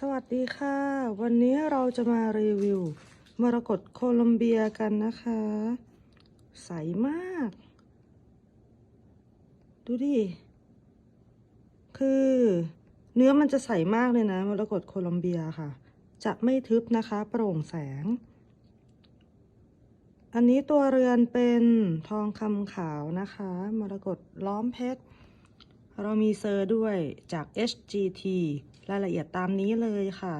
สวัสดีค่ะ วันนี้เราจะมารีวิวมรกตโคลอมเบียกันนะคะ ใสมาก ดูดิ คือเนื้อมันจะใสมากเลยนะ มรกตโคลอมเบียค่ะ จะไม่ทึบนะคะ โปร่งแสง อันนี้ตัวเรือนเป็นทองคำขาวนะคะ มรกตล้อมเพชร เรามีเซอร์ด้วยจาก HGT รายละเอียดตามนี้เลยค่ะ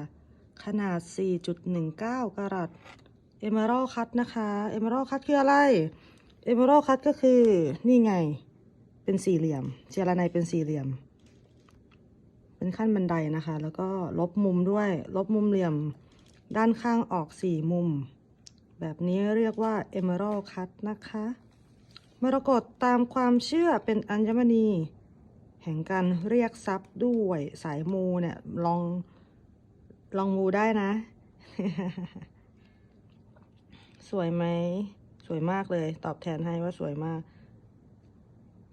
ขนาด 4.19 กรัต Emerald Cut นะคะ Emerald Cut คืออะไร Emerald Cut ก็คือนี่ไงเป็นสี่เหลี่ยมเจลาไนเป็นสี่เหลี่ยม เป็นขั้นบันไดนะคะ แล้วก็ลบมุมด้วย ลบมุมเหลี่ยม ด้านข้างออกสี่มุม แบบนี้เรียกว่า Emerald Cut นะคะมรกตตามความเชื่อเป็นอัญมณี แห่งการเรียกทรัพย์ด้วยสายมูเนี่ยลองลองมูได้นะ สวยไหมสวยมากเลย ตอบแทนให้ว่าสวยมาก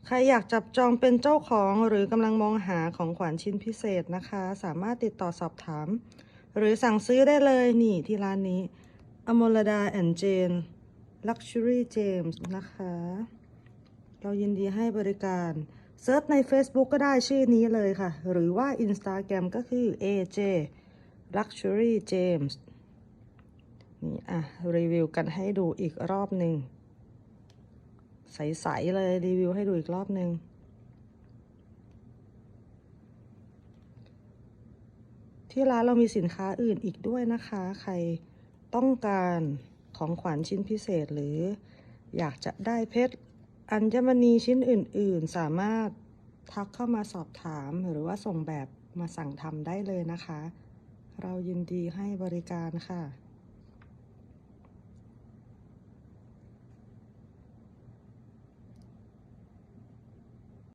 ใครอยากจับจองเป็นเจ้าของหรือกำลังมองหาของขวัญชิ้นพิเศษนะคะ สามารถติดต่อสอบถาม หรือสั่งซื้อได้เลยนี่ที่ร้านนี้อมลดาแอนเจน Luxury James นะคะ เรายินดีให้บริการ เซิร์ชใน Facebook ก็ได้ชื่อนี้เลยค่ะ หรือว่า Instagram ก็คือ AJ Luxury James นี่อะ รีวิวกันให้ดูอีกรอบหนึ่งใส ๆ เลยรีวิวให้ดูอีกรอบหนึ่งที่ร้านเรามีสินค้าอื่นอีกด้วยนะคะ ใครต้องการของขวัญชิ้นพิเศษหรืออยากจะได้เพชร อัญมณีชิ้นอื่น ๆ สามารถทักเข้ามาสอบถามหรือว่าส่งแบบมาสั่งทำได้เลยนะคะ เรายินดีให้บริการค่ะ